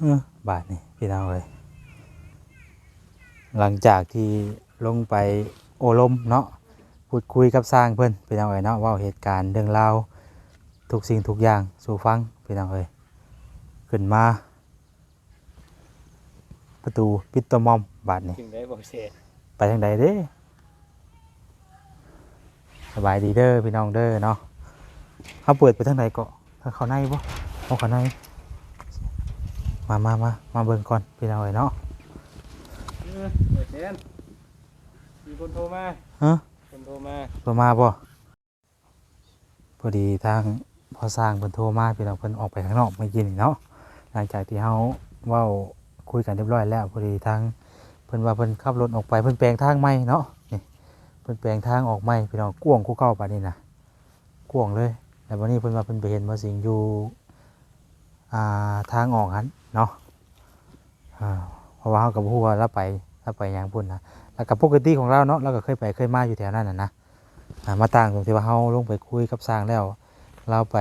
เออบาทนี่พี่น้องเลยหลังจากที่ลงไปโอลมเนาะพูดคุยกับสร้างเพิ่นพี่น้องเอ้ยเนาะเว่าเหตุการณ์เรื่องราวทุกสิ่งทุกอย่างสู่ฟังพี่น้องเอ้ยขึ้นมา ประตูปิดตัวมอมบาทนี่จึงได้บอกเสร็จไปทางใดเด้สบายดีเด้อพี่น้องเด้อเนาะเขาเปิดไปทางใดก็ทางเขาในบ่เอาเขาใน มามามามาเบิ่งก่อนพี่น้องเอ้ยเนาะเปิดเส้นมีคนโทรมาฮะคนโทรมาเพิ่นมาบ่พอดีทางพอสร้างเพิ่นโทรมาพี่น้องเพิ่นออกไปข้างนอกเมื่อกี้นี่เนาะหลังจากที่เฮาเว้าคุยกันเรียบร้อยแล้วพอดีทางเพิ่นว่าเพิ่นขับรถออกไปเพิ่นแปลงทางใหม่เนาะนี่เพิ่นแปลงทางออกใหม่พี่น้องกว้างกูเก่าปานนี้นะกว้างเลยแต่วันนี้เพิ่นว่าเพิ่นไปเห็นว่าสิ่งอยู่อ่าทางออกหัน เนาะอ่าเพราะว่าเฮาก็บ่ฮู้ว่าเราไปเราไปยังพุ่นนะแล้วก็ปกติของเราเนาะเราก็เคยไปเคยมาอยู่แถวนั้นน่ะนะมาต่างตรงที่ว่าเฮาลงไปคุยกับสร้างแล้ว เราไป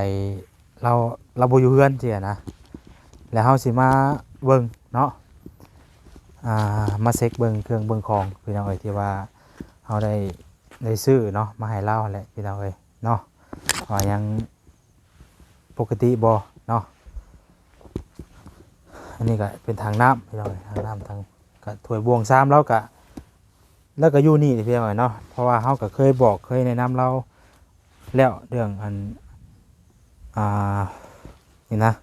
เราเราบ่อยู่เฮือนเจียนะแล้วเฮาสิมาเบิ่งเนาะมาเช็คเบิ่งเครื่องเบิ่งของพี่น้องเอ้ยที่ว่าเฮาได้ได้ซื้อเนาะมาให้เราหั่นแหละพี่น้องเอ้ยเนาะว่ายังปกติบ่เนาะ อันนี้ก็เป็นทางน้ำพี่น้องเอ้ยทางน้ำทางก็ถ้วยบวงซ้ำแล้วก็แล้วก็อยู่นี่พี่น้องเนาะเพราะว่าเขาก็เคยบอกเคยแนะนำเราแล้วเรื่องอันอ่านี่นะ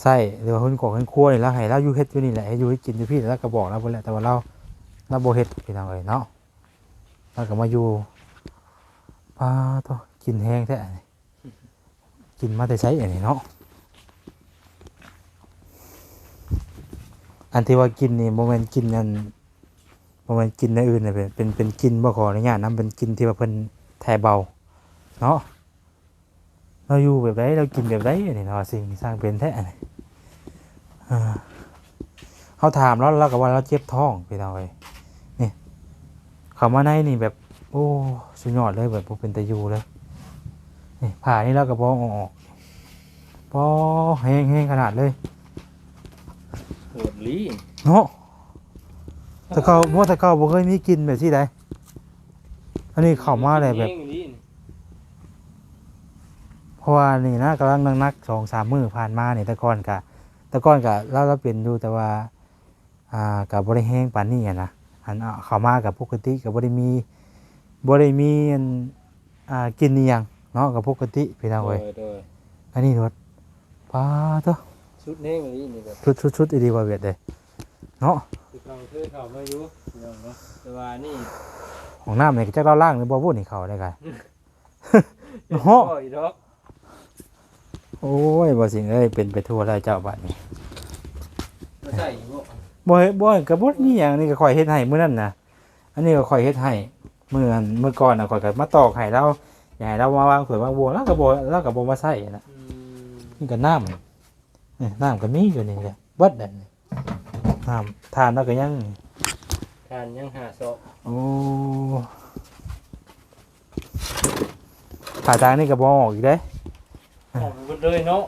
ไส้หรือว่าหุ่นกอกหุ่นครัวนี่แล้วให้เราอยู่เฮ็ดอยู่นี่แหละให้อยู่ให้กินอยู่พี่แล้วก็บอกเราไปแหละแต่ว่าเราเราโบเฮ็ดพี่น้องเอ้ยเนาะเราก็มาอยู่ปลาตัวกินแห้งแท้กินมาแต่ใช้อันนี้เนาะ อันที่ว่ากินนี่โมเมนกินอันเพระมันกินในอื่นเนี่ยเป็นเป็นเป็นกินบ่ขออนุญาตนะเป็นกินที่ว่าเพิ่นแทเบาเนาะเราอยู่แบบไรเรากินแบบไรนนี้เนาะสิ่งสร้างเป็นแท้นี่อ่าเขาถามแล้วเราก็ว่าเราเจ็บท้องพี่น้อยนี่เขามาในนี่แบบโอ้สุดยอดเลยแบบเป็นตะยูเลยนี่ผ่านี่เราก็บอออกปอแห้งแห้งขนาดเลย โหดลีเนาะแตะเกาเมื่อแตะเกาบ่เคยมีกินแบบที่ใดอันนี้เข้ามาเลยแบบเองลีเพราะว่านี่นะกำลังนักๆสองสามมือผ่านมานี่แตะก้อนกะตะก้อนกะเราเราเป็นอยู่แต่ว่า อ่ากับบริแห้งปานนี้อะนะอันเอาเข้ามากับปกติกับบริมีบริมีอันอ่ากินนี่ยังเนาะกับปกติพี่น้องเว้ยโดยโดยอันนี้รถป้าเตัว ชุดเน่งลีนี่แบบชุดชุดชุดอีดีกว่าเวียดเลยเนาะคือเขาเคยเข้ามาอยู่เนาะแต่ว่านี่ของน้ำเนี่ยจะเราล่างหรือบ่วุ่นนี่เขาได้กันโอ้โหโอ้ยบ่สิงเอ้ยเป็นไปทั่วแล้วเจ้าบัดนี้มาใส่บ่บ่เฮ็ดบ่เฮ็ดก็บ่มีหยังนี่ก็ข่อยเฮ็ดให้มื้อนั้นน่ะอันนี้ก็ข่อยเฮ็ดให้เมื้ออันมื้อก่อนน่ะข่อยก็มาตอกให้เราอยาให้เรามาวางถ้วยวางบวแล้วก็บ่แล้วก็บ่มาใส่น่ะนี่ก็น้ำ นี่น้ำก็มีอยู่นี่แหละเบิดนั่นนี่น้ำทานแล้วก็ยังนี่ทานยังหาซอกโอ้ผ่าทางนี่ก็บ่ออกอีกเด้ออกหมดเลยเนาะ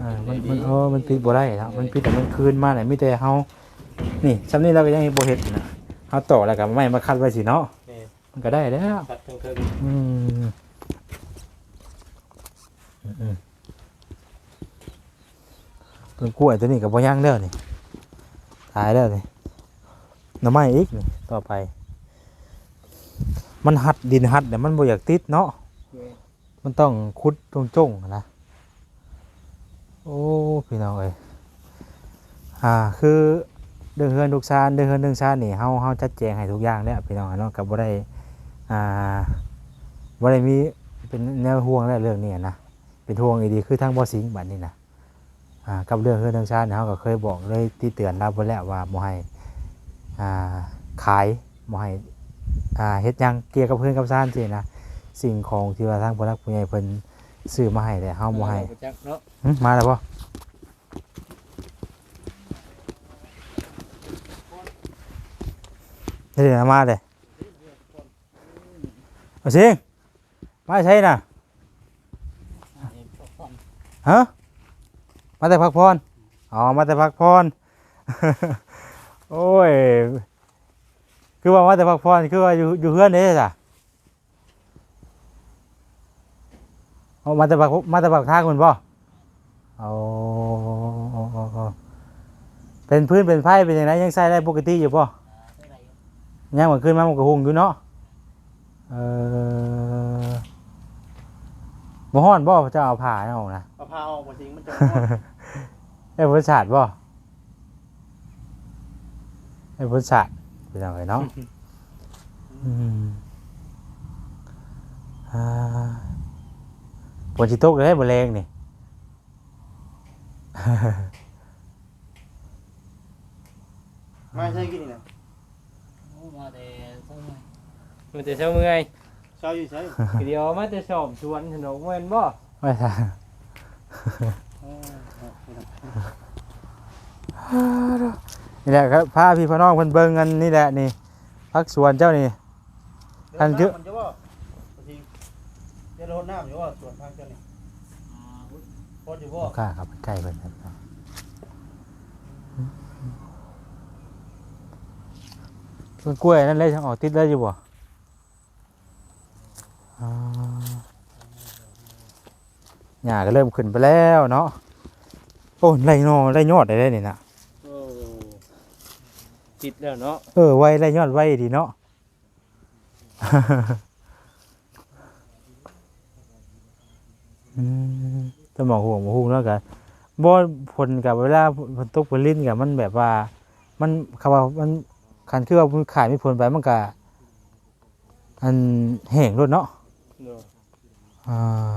อ่ามันมันเออมันปิดบ่ได้แล้วมันปิดแต่มันคืนมาเนี่ยมีแต่เฮานี่ซำนี้เราก็ยังบ่เฮ็ดนะเฮาต่อแล้วก็ไม่มาคัดไว้สิเนาะนี่มันก็ได้แล้ว ตัดทั้งเทิงอืมอืม ต้นกล้วยตัวนี้กับบ่ย่างแล้วนี่ตายแล้วนี่หน่อไม้อีกนี่ต่อไป มันหัดดินหัดแต่มันบ่อยากติดเนาะมันต้องคุดตรงจงนะโอ้พี่น้องเอ้ยอ่าคือเดืองเฮือนทุกชานเดืองเฮือนเดืองชานนี่เฮาเฮาจัดแจงให้ทุกอย่างแล้วพี่น้องเนาะกับบ่ได้อ่าบ่ได้มีเป็นแนวห่วงแล้วเรื่องนี้นะเป็นห่วงอีดีคือทางบ่สิงบัดนี้นะ อ่ากับเรื่องเฮือนเดืองชานเนี่ยเฮาก็เคยบอกเลยที่เตือนเราไปแล้วว่าบ่ให้อ่าขายบ่ให้อ่าเฮ็ดหยังเกี่ยวกับเพื่อนกับชานสินะสิ่งของที่ว่าทางผู้รักผู้ใหญ่เพิ่นซื้อมาให้แต่เฮาบ่ให้จักเนาะหึมาแล้วบ่เดี๋ยวมาเลยเอาสิมาใช่น่ะฮะ มาแต่พักผ่อนอ๋อมาแต่พักผ่อนโอ้ย คือว่ามาแต่พักผ่อนคือว่าอยู่อยู่เพื่อนเด้จ้ะเอามาแต่พักมาแต่พักท่าคุณบ่อาเอาเอาเอาเป็นพื้นเป็นไฟเป็นยังไงยังใส่ได้ปกติอยู่ป่ยังเหมือนขึ้นมามันก็หุงอยู่เนาะเออบ่ฮ้อนบ่จะเอาผ้าให้ออกนะเอาผ้าออกจริงมันจะ ไอ้พุทธศาสตร์บ่ไอ้พุทธศาสตร์เป็นยังไงเนาะอืมอ่าปวดจิตตกเลยบ่แรงนี่ไม่ใช่กินนี่นะมาแต่ต้องมันจะเช้าเมื่อยเช้าอยู่ใช่เดี๋ยวมาจะสอบชวนขนมเว้นบ่ไม่ใช่ นี่แหละครับพาพี่พ่อน้องเพิ่นเบิ่งกันนี่แหละนี่พักสวนเจ้านี่ท่านคือ มันจะว่าจริงจะโดนน้ำอยู่ว่าส่วนทางเจ้านี่พออยู่ว่าบ่กล้าครับใกล้เพิ่นครับต้นกล้วยนั่นเลยทางออกติดได้อยู่บ่อ่าหญ้าก็เริ่มขึ้นไปแล้วเนาะ โอ้ไรนอไรยอดได้เลยนี่นะโอ้ติดแล้วเนาะเออไวไรยอดไวดีเนาะ อืมสมองห่วงหมหูเนาะกะบ่ผลกับเวลาฝนตกฝนลิ้นกับมันแบบว่า มันคำว่ามันคันคือว่ามันขายไม่ผลไปมันก็อันแห้งรดเนาะเนาะอ่า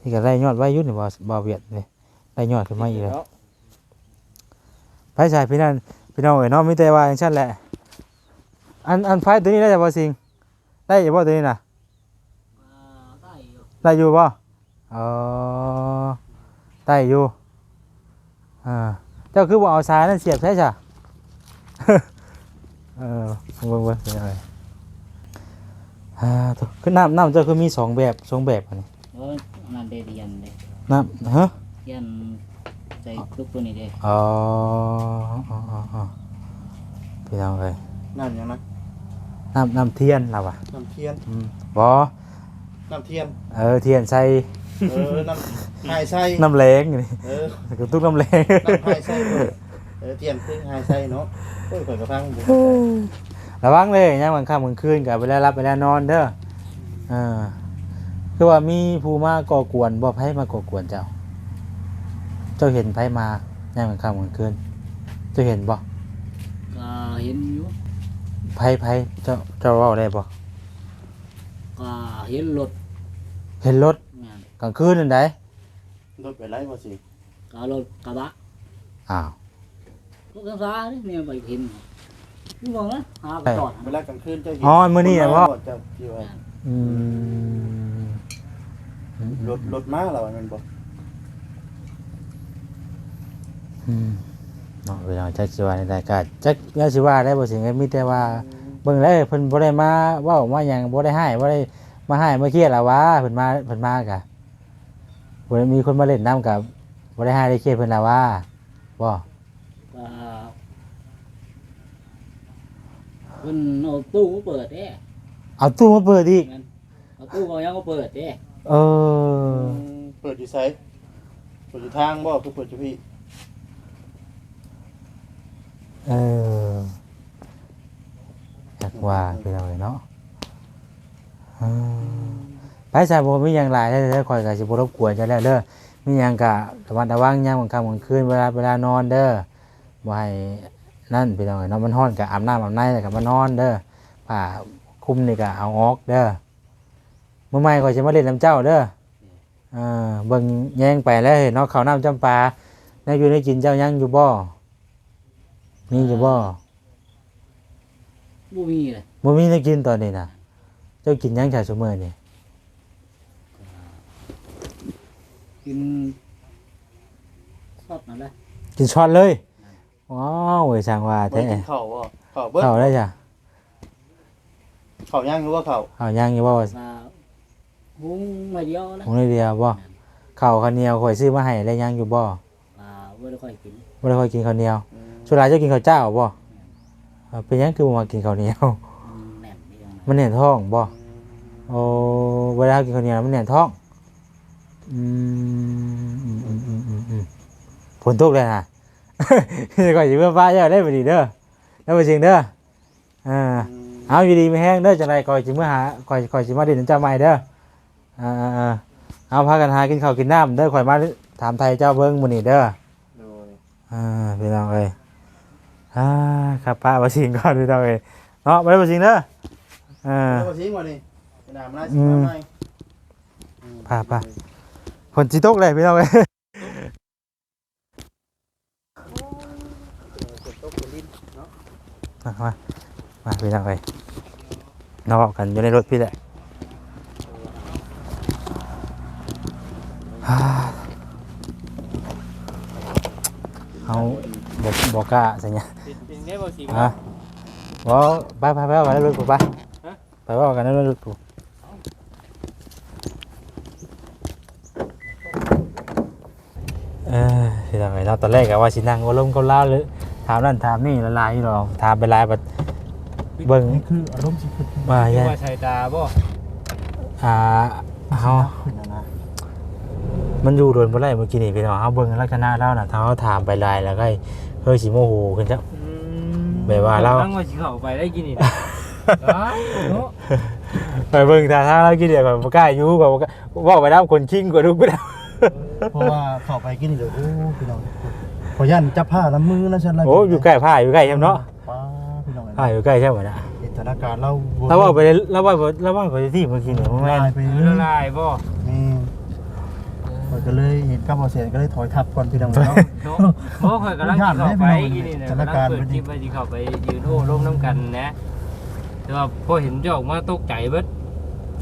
นี่ก็ได้ยอดไว้อยุ่นนี่บ่บ่เวียดนี่ได้ยอดขึ้นมาอีกแล้วเนาะไฟฉายพี่นั่นพี่น้องเอ๋ยเนาะมีแต่ว่าอย่างชั้นแหละ อันอันไฟตัวนี้ได้จากบ่สิงได้อยู่บ่ตัวนี้น่ะได้อยู่ได้อยู่บ่เออได้อยู่อ่าเจ้าคือบ่เอาสายนั่นเสียบใช่จ้ะเออเบิ่งเบิ่งเป็นยังไงอ่าตัวคือน้ำน้ำเจ้าคือมีสองแบบสองแบบอันนี้เออ นั่นเดเรียนเด้น้ำฮะเรียนใจลูกตัวนี้เด้อ๋ออ๋ออ๋ออ๋อพี่น้องเอ้ยน้ำยังนะน้ำน้ำเทียนเราอะน้ำเทียนอืมบ่น้ำเทียนเออเทียนใส่เออน้ำไฮไส้น้ำแรงนี่เออ กระตุกน้ำแรงน้ำไฮไส้ด้วยเออเทียนคือไฮไส้เนาะโอ้ยข่อยกระพังอยู่ระวังเลยย่างบางค่ำกลางคืนกับเวลารับเวลานอนเด้ออ่า คือว่ามีผู้มาก่อกวนบ่ไผมาก่อกวนเจ้า เจ้าเห็นไผมาย่างบางค่ำกลางคืนเจ้าเห็นบ่ก็เห็นอยู่ไผไผเจ้าเจ้าเว้าได้บ่ก็เห็นรถเห็นรถงานกลางคืนนั่นไดรถไปไล่บ่สิก็รถกระบะอ้าว รถกระบะนี่แม่ไปเห็นนี่มองนะหาไปจอดเวลากลางคืนเจ้าเห็นอ๋อมื้อนี้น่ะบ่เจ้าที่ว่าอืม รถรถมาแล้วมันบ่อืมเนาะเวลาจักสิว่าได้ก็จักยาสิว่าได้บ่สิมีแต่ว่าเบิ่งแล้วเพิ่นบ่ได้มาเว้ามาหยังบ่ได้ให้บ่ได้มาให้มาเครียดละวะเพิ่นมาเพิ่นมากะบ่ได้มีคนมาเล่นน้ำกับบ่ได้ให้ได้เครียดเพิ่นละวะบ่ก็เพิ่นเอาตู้มาเปิดเด้เอาตู้มาเปิดอีกงั้นเอาตู้มายังก็เปิดเด้ เออ เปิดอยู่ไสเปิดอยู่ทางบ่คือเปิดอยู่พี่เอออยากว่าไปเลยเนาะเออไปซะบ่มีหยังหลายแล้วข่อยก็สิบ่รบกวนเจ้าแล้วเด้อมีหยังก็ระมัดระวังยามกลางค่ำกลางคืนเวลาเวลานอนเด้อบ่ให้นั่นพี่น้องเอ้ยเนาะมันร้อนก็อาบน้ำอาบในแล้วก็มานอนเด้อผ้าคลุมนี่ก็เอาออกเด้อ มื้อใหม่ข่อยสิมาเล่นน้ำเจ้าเด้ออ่าเบิ่งแยงไปแล้วเห็นเนาะข้าวน้ำจำปาแน่อยู่ได้กินเจ้ายังอยู่บ่มีอยู่บ่บ่มีเลยบ่มีได้กินตอนนี้น่ะเจ้ากินหยังชาซุมื้อนี่กินสดนั่นแหละกินช็อตเลยว้าวเว้ยช่างว่าบ่แท้กินข้าวบ่ข้าวเบิ่เข้าได้จ้ะข้าวย่างหรือว่าข้าวเข้ายังอยู่บ่ก็ หุงมาเดียวแล้วคงได้เดียวบ่ข้าวข้าวเหนียวข่อยซื้อมาให้แล้วยังอยู่บ่อ่าบ่ได้ค่อยกินบ่ได้ค่อยกินข้าวเหนียวส่วนหลายเจ้ากินข้าวเจ้าบ่เออเป็นหยังคือบ่มากินข้าวเหนียวมันแน่นนี่ยังมันแน่นท้องบ่โอ้เวลากินข้าวเหนียวมันแน่นท้องอืมอืมอืมอืมอืมอืมฝนตกเลยนะ ก่อนสิเมื่อฟ้าเจ้าได้บ่ดีเด้อแล้วบ่จริงเด้ออ่าเอาอยู่ดีไม่แห้งเด้อจังไรก่อยจิมาหาก่อยก่อยจิมาเด่นเจ้าใหม่เด้อ อ่าอ่าเอาพากันหากินข้าวกินน้ำเด้อข่อยมาถามไทยเจ้าเบิ้งมื้อนี้เด้อโดยอ่าพี่น้องเอ้ยอ่าครับป้าบ่สิงก่อนพี่น้องเอ้ยเนาะบ่ได้บ่สิงเด้ออ่าแล้วก็ทิ้งมาดิกระดาษมาสิมาใหม่อืมพาพาฝนสิตกเลยพี่น้องเอ้ยฝนตกฝนลิ้นเนาะมามามาพี่น้องเอ้ยเนาะกันอยู่ในรถพี่แหละ อ่าเอาบ่บ่กล้าใส่เนี่ยเป็นเป็นไงบ่สิฮะบ่ไปไปไปเอากันในรถกูไปฮะไปเอากันในรถกูเออที่ทำไงเนาะตอนแรกอะว่าสินั่งก็ล้มก็เล่าวเลยถามนั่นถามนี่ละลายอยู่หรอกถามไปหลายบัดเบิ่งนี่คืออารมณ์สิขึ้นว่าเรียยักงว่าชายตาบ่อ่าเฮาขึ้นนะนะ มันอยู่โดนบ่ได้เมื่อกี้นี่พี่น้องเฮาเบิ่งลักษณะแล้วน่ะถ้าเฮาถามไปหลายแล้วก็เฮ้ยสิโมโหขึ้นจ้ะ แบบว่าเรา ตั้งว่าสิเข้าไปได้กินนี่อ้าวเนาะไปเบิ่งท่าทางแล้วกี่เดียวก็บ่กล้าอยู่ก็บ่กล้าเว้าไปนำคนคิงกว่าทุกผู้ใดเพราะว่าเข้าไปกินเดี๋ยวโอ้พี่น้องขอยันจับผ้าน้ำมือนะฉันละโอ้อยู่ใกล้ผ้าอยู่ใกล้ใช่ไหมเนาะป้าพี่น้องผ้าอยู่ใกล้ใช่ไหมนะเหตุการณ์เราเราว่าไปเราว่าเราว่าไปที่เมื่อกี้เนี่ยมันลาแม่นยไปเอเรื่ออยละลายบ่นี่ มันก็เลยเห็นกับบ่เสียนก็เลยถอยทับก่อนพี่น้องเนาะเนาะบ่ข่อยกำลังสิเข้าไปกินนี่นะสถานกำลังการณ์เปิดคลิปไปสิเข้าไปยืนโอ้ร่มน้ำกันนะ แต่ว่าพอเห็นเจ้าออกมาตกใจเบิด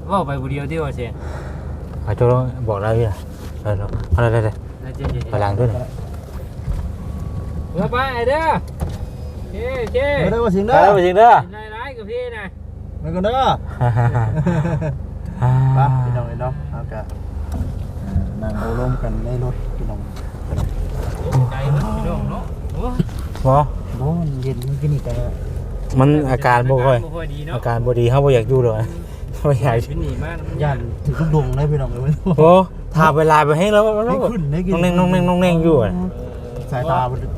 เว้าไปผู้เดียวที่ว่าเสียขอโทษบอกเราอยู่นะเออเนาะเอาเลยเลยแล้วเจ๊ไปล้างด้วยนะเมื่อไปไอ้เด้อเจ๊เจ๊ไม่ได้ว่าเสียงไปเด้อแล้วไปจริงเด้อลายร้ายกับพี่นะ มันก็เด้ออ่าป้าพี่น้องเนาะเอากะ นั่งเอาร่มกันในรถพี่น้องใจเบิดพี่น้องเนาะโอ้หมอโอ้เย็นกินนี่ก็มันอาการบ่ค่อยบ่ค่อยดีเนาะอาการบ่ดีเฮาบ่อยากอยู่เลยบ่อยากเป็นหนีมากย่านถึงทุกดวงเลยพี่น้องเลยโอ้ถามเวลาไปให้แล้วแล้วไม่ขึ้นได้กินน้องเน่งน้องเน่งน้องเน่งอยู่อะสายตามันพี่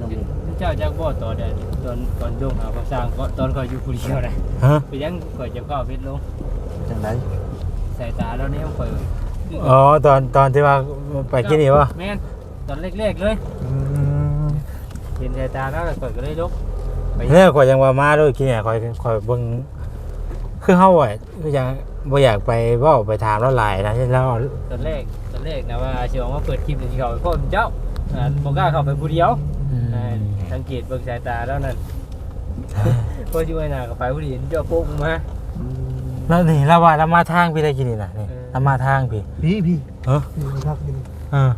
น้องเลยเจ้าจักบ่ตอนเดตอนตอนโยงหาพระสร้างก็ตอนคอยอยู่ผู้เดียวนะฮะไปยังคอยจะเข้าเพชรลงจังไดสายตาแล้วเนี่ยคอย อ๋อตอนตอนที่ว่าไปกินนี่วะแม่นตอนแรกๆเลยอืมเห็นสายตาแล้วคอยก็เลยลุกไปเนี่ยข่อยยังว่ามาด้วยกินเนี่ยข่อยข่อยเบิ่งคือเฮาอะคือยังบ่อยากไปเว้าไปถามแล้วหลายนะเช่นแล้วตอนแรกตอนแรกนะว่าสิออกมาเปิดคลิปสิเข้าไปพ่อเจ้าอ่าบ่กล้าเข้าไปผู้เดียวอ่าสังเกตเบิ่งสายตาแล้วนั่นพออยู่ไอ้หน้าก็ไปผู้เดียวเจ้าโป๊กมาแล้วนี่เราว่าเรามาทางพี่ได้กินนี่น่ะนี่ เออเรามาทางพี่พี่พี่เออพี่พักพี่เออ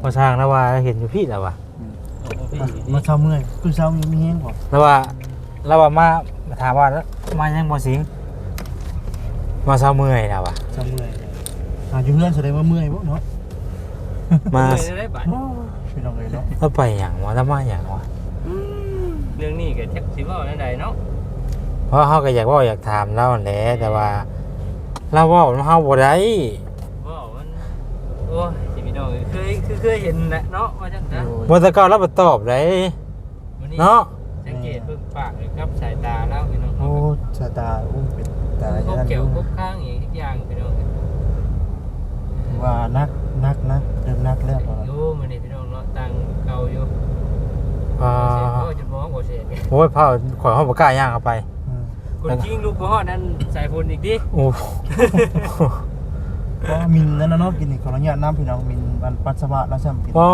พอทางแล้วว่าเห็นอยู่พี่แล้วว่ะมาเช้าเมื่อยคือเช้ามีมีแห้งบ่แล้วว่าแล้วว่ามาถามว่ามายังบ่สิงมาเช้าเมื่อยแล้วว่ะเช้าเมื่อยอ่าอยู่เฮือนแสดงว่าเมื่อยบ่เนาะมาได้บัดโอ้พี่น้องเลยเนาะแล้วไปหยังวะแล้วมาหยังวะเรื่องนี้ก็จักสิเว้าแนวใดเนาะเพราะเฮาก็อยากเว่าอยากถามเราแหละแต่ว่า เราเว้าเฮาบ่ได้ว้าวมันโอ้ยสิพี่น้องเคยคือเคยเห็นแหละเนาะว่าจังนะบ่แตะกอนเราบ่ตอบได้วันนี้เนาะสังเกตเบิ่งปากเลยครับสายตาแล้วพี่น้องโอ้สายตาโอ้เป็นตาครบอย่างนั้นเกี่ยวครบข้างอีกทุกอย่างพี่น้องว่านักนักนะเริ่มนักแล้วบ่อยู่มันนี่พี่น้องเนาะตังเก่าอยู่อ่าเสียเขาจะมองบ่เสียโอ้ยพ่อข่อยเฮาบ่กล้าย่างเข้าไปอืม คนจริงลูกบ่ฮอดนั้นสายฝนอีกดิโอ้ ก็มินนั่นน่ะเนาะกินนี่ขออนุญาตน้ำพี่น้องมินมันปัสสาวะแล้วซ้ํกินอ๋อ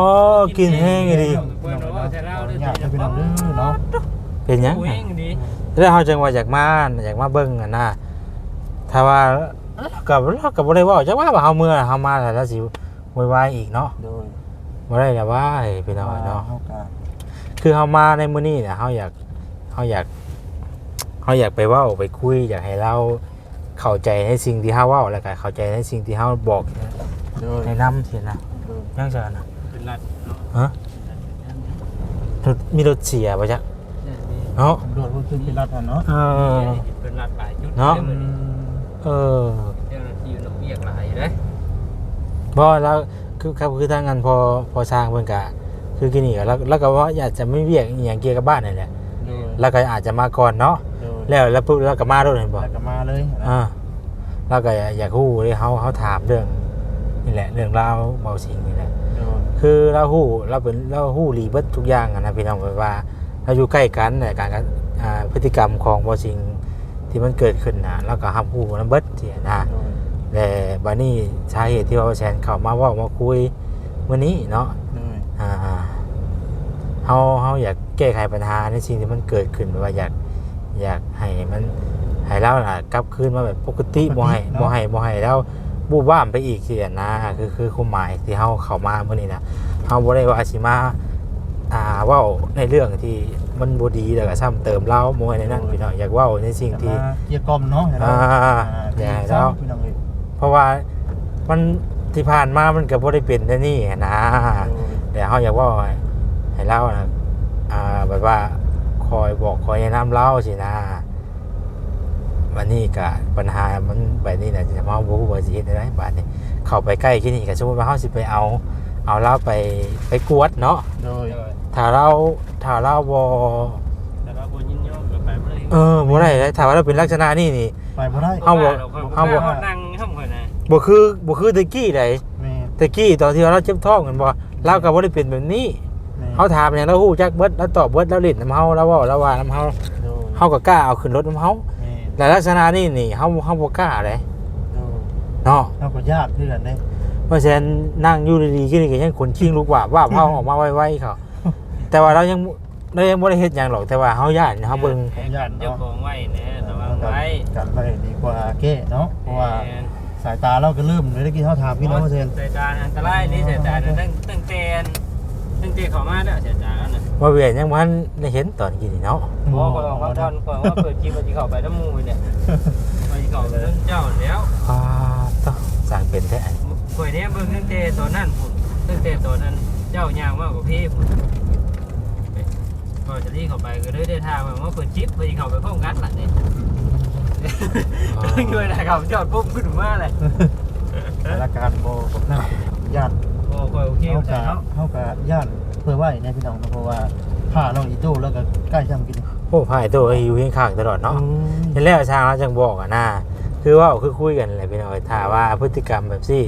กินแห้งอีหลีพี่น้องเนาะแต่เราขออเด้นุญาตอพี่น้องเด้อเนาะเป็นหยังโอ้ยงดีแล้วเฮาจังว่าอยากมาอยากมาเบิ่งอะนะถ้าว่ากับเราก็บ่ได้เว้าจักว่าว่าเฮาเมื่อเฮามาแล้วเราสิโวยวายอีกเนาะโดยบ่ได้แล้วว่าเอ้ยพี่น้องเนาะ เฮาก็คือเฮามาในมื้อนี้เนี่ยเฮาอยากเฮาอยาก เฮาอยากไปเว้าไปคุยอยากให้เราเข้าใจในสิ่งที่เฮาเว้าแล้วก็เข้าใจในสิ่งที่เฮาบอกโดย แนะนำสินะโดยยังจะนะเป็นรัดเนาะฮะรถมีรถเสียป่ะจ๊ะเนี่ยมีเนาะตำรวจก็คือเป็นรัฐอะเนาะเออ เป็นรัดหลายจุดเนาะลยมื้อเออเจ้าหน้าที่อยู่นอกเรียกหลายอยู่เด้บ่แล้วคือครับคือทางงานพอพอสร้างเพิ่นก็คือกินนี่ก็แล้วแล้วก็ว่าอยากจะไม่เวียกอหย่างเกี่ยวกับบ้านนั่นแหละโดยแล้วก็อาจจะมาก่อนเนาะโดย แล้วแล้วปุ๊บแล้วก็มาด้วยเห็นบ่แล้วก็มาเลยอ่าแล้วก็อยากฮู้เลยเฮาเฮาถามเรื่องนี่แหละ เรื่องราวเบาสิงนี่แหละโดยคือเราฮู้เราเป็นเราฮู้รีเบิดทุกอย่างอะนะพี่น้องแบบว่าเราอยู่ใกล้กันแต่การกระอ่าพฤติกรรมของเบาสิงที่มันเกิดขึ้นนะแล้วก็รับฮู้นํเบิดเสียนะโดยแต่บัดนี้สาเหตุที่ว่าแซนเข้ามาเว้ามาคุยมื้อนี้เนาะโดยอ่าเฮาเฮาอยากแก้ไขปัญหาในสิ่งที่มันเกิดขึ้นว่าอยาก อยากให้มันให้เราน่ะกลับคืนมาแบบปกติบ่ให้บ่ให้บ่ให้แล้วบูบ้ามไปอีกสิอะนะคือคือความหมายที่เฮาเข้ามามื้อนี้นะเฮาบ่ได้ว่าสิมาอ่าเว้าในเรื่องที่มันบ่ดีแล้วก็ซ้ำเติมเราบ่ให้ในนั้นพี่น้องอยากเว้าในสิ่งที่จะมาเกี่ยกล่อมเนาะอ่าอ่าอย่าให้เจ้าเราพี่น้องเอ้ยเพราะว่ามันที่ผ่านมามันก็บ่ได้เป็นแต่นี่นะแต่เขาอยากว่าให้เล่านะอ่าแบบว่าค อยบอกคอยแนะนำเล่าสินะวันนี้กะปัญหามันแบบนี้นะจะมาบูว่าสิเฮ็ดได้บาดนี้เข้าไปใกล้ที่นี่ก็สมมติว่าเฮาสิไปเอา เอาเล่าไปไปกวดเนาะโดยถ้าเราถ้าเราบ่แต่ว่าบ่ยินยอมก็ไปบ่ได้เออบ่ได้เลยถ้าว่าเราเป็นลักษณะนี้นี่ไปบ่ได้เอาบ่เอาเอาบ่บ่นั่งห้องข่อยนะบ่คือบ่คือตะกี้ใดแม่ตะกี้ตอนที่เราเจ็บท้องกันบ่เราก็บ่ได้เป็นแบบนี้แม่ เขาถามอย่างเราฮู้จักเบิดแล้วตอบเบิดแล้วเล่นน้ำเฮาแล้วเว้าแล้วว่าน้ำเฮาโดยเฮาก็กล้าเอาขึ้นรถน้ำเฮาแม่แต่ลักษณะนี้นี่เฮาเฮาบ่กล้าเลยโดยเนาะเราก็ญาติเพื่อนเด้เพราะฉะนั้นนั่งอยู่ดีๆกินนี่ก็ยังขนชิงลูกว่าบว่าบเฮาออกมาไวๆเขาแต่ว่าเรายังเรายังบ่ได้เฮ็ดหยังหรอกแต่ว่าเฮาย่านเฮาเบิ่งญาติเจ้าเนาะของไว้แน่ระวังไว้กันไปดีกว่าเก้เนาะเพราะว่าแม่นสายตาเราก็เริ่มเลยเมื่อกี้เขาถามพี่น้องเปอร์เซ็นต์สายตาอันตรายนี่สายตาตั้งตั้งแต่ ตั้งแต่เข้ามาแล้วสายตาแล้วน่ะว่าเวียนยังบ่ทันได้เห็นตอนกินนี่เนาะบ่ก็ลองว่าก่อนก่อนว่าเปิดคลิปว่าสิเข้าไปน้ำหมู่เนี่ยว่าสิเข้าไปน้ำเจ้าแล้วอ่าต้องสร้างเป็นแท้ข่อยเนี่ยเบิ่งตั้งแต่ตอนนั้นพุ่นตั้งแต่ตอนนั้นเจ้าย่างมากกว่าพี่พุ่นพอจะรีเข้าไปก็เลยได้ทางมาว่าเปิดคลิปเพื่อสิเข้าไปพร้อมกันล่ะนี่ก็ช่วยได้ครับจอดปุ๊บขึ้นมาเลยสถานการณ์โบกับนั่นญาติ โอ้ข่อยโอเคเขาจ้ะกะเนาะเขากะญาติเพื่อไหวเนี่ยพี่น้องเพราะว่าผ้าเราอีตู้แล้วก็ใกล้ช่างกินโอ้พายตัวอยู่ข้างๆตลอดเนาะเห็นแล้วชางเราจังบอกอะนะคือว่าคือคุยกันอะไรพี่น้อยถ้าว่าพฤติกรรมแบบซี่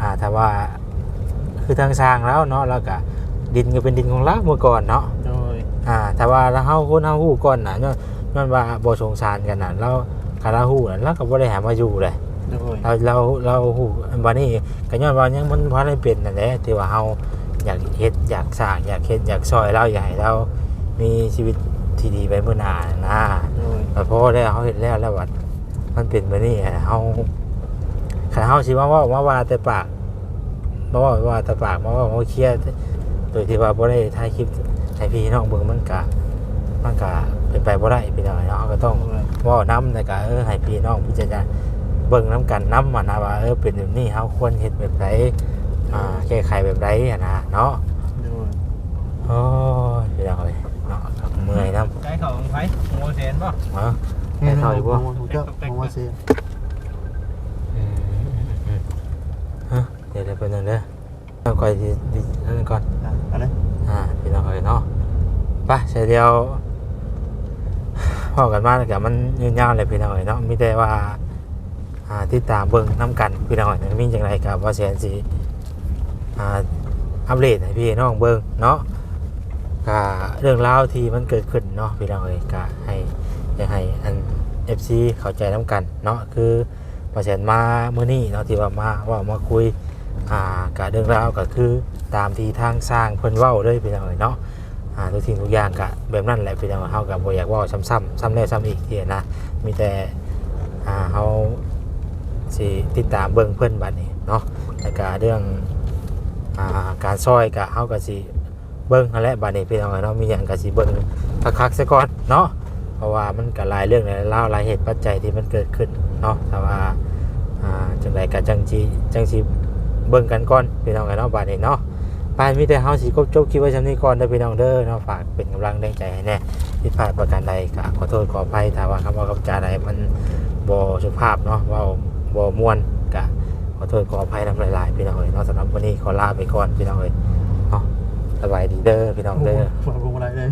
อ่าถ้าว่าคือทางสร้างแล้วเนาะแล้วก็ดินก็เป็นดินของเราเมื่อก่อนเนาะโดยอ่าถ้าว่าเราเฮาคนเฮาฮู้ก่อนน่ะย้อนย้อนว่าบ่สงสารกันน่ะเราคาราฮู้น่ะเราก็บ่ได้หามาอยู่เลย โดยเราเราเราฮู้บัดนี้ก็ย้อนว่ายังมันบ่ได้เป็นนั่นแหละที่ว่าเฮาอยากเฮ็ดอยากสร้างอยากเฮ็ดอยากซอยเราอยากให้เรามีชีวิตที่ดีไปเมื่อหน้านะโดยแต่พอได้เขาเห็นแล้วแล้วว่ามันเป็นแบบนี้อะเขาขันเขาสิว่าว่าว่าว่าแต่ปากมาว่าว่าแต่ปากมาว่าว่าเครียดโดยที่ว่าบ่ได้ถ่ายคลิปให้พี่น้องเบิ่งมันกะมันกะเป็นไปบ่ได้พี่น้องเนาะเขาก็ต้องเว่าน้ำแต่กะเออให้พี่น้องพิจารณา เบิ่งน้ำกันน้ำมันนะว่าเออเป็นแบบนี้เขาควรเฮ็ดแบบไรอ่าแก้ไขแบบไรอะนะเนาะโดยโอ้ยพี่น้องเลยเนาะเมื่อยน้ใช้เขาของไผโมเซนป่ะำเนาะให้เขาอีกบ่ถูกเจ้าของว่าเซียนอืมอืมฮะเดี๋ยวเดี๋ยวเป็นหนึ่งเด้อต้องคอยดีดีนั่นก่อนอะเอะไรอ่าพี่น้องเอ้ยเนาะไปเสียเดียวพอกันมาแล้วกับมันยืนยาวเลยพี่น้องเอ้ยเนาะมีแต่ว่าอ่า ติดตามเบิ่งน้ำกันพี่น้องเอ้ยมีจังไรกับว่าเสียนสีอัปเดตให้พี่น้องเบิ่งเนาะก็เรื่องราวที่มันเกิดขึ้นเนาะพี่น้องเอ้ยก็ให้ยากให้อัน FC เข้าใจน้ำกันเนาะคือพอเสร็จมาเมื่อนี้เนาะที่ว่ามาว่ามาคุยอ่ากะเรื่องราวก็คือตามที่ทางสร้างเพิ่นเว้าเลยพี่น้องเอ้ยเนาะอ่าทุกสิ่งทุกอย่างกะแบบนั้นแหละพี่น้องเฮาก็บ่อยากว้าซ้ำๆซ้ำแล้วซ้ำอีกทีนะมีแต่อ่าเฮา สิติดตามเบิ่งเพิ่อนบัดนี้เนาะแล้วก็เรื่องอ่าการซอยก็เฮาก็สิเบิ่งนั่นแหละบัดนี้พี่น้องเอ้ยเนาะมีหยังก็สิเบิ่งคักๆซะก่อนเนาะเพราะว่ามันก็หลายเรื่องหลายเล่าหลายเหตุปัจจัยที่มันเกิดขึ้นเนาะแต่ว่าอ่าจังไรกับจังจีจังจีเบิ่งกันก่อนพี่น้องกันเนาะบาดนี้เนาะปานมีแต่เฮาสิกบจบคลิปไว้ซำนี้ก่อนเด้อพี่น้องเด้อเนาะฝากเป็นกำลังแรงใจให้แน่ผิดพลาดประการใดก็ขอโทษขออภัยถ้าว่าคำว่าคำจาใดมันบ่สุภาพเนาะเว้า บ่ม่วนกะขอโทษขออภัยนำหลายๆพี่น้องเอ้ยเนาะสำหรับวันนี้ขอลาไปก่อนพี่น้องเอ้ยเนาะสบายดีเด้อพี่น้องเด้อปวดพวงมาลัยเลย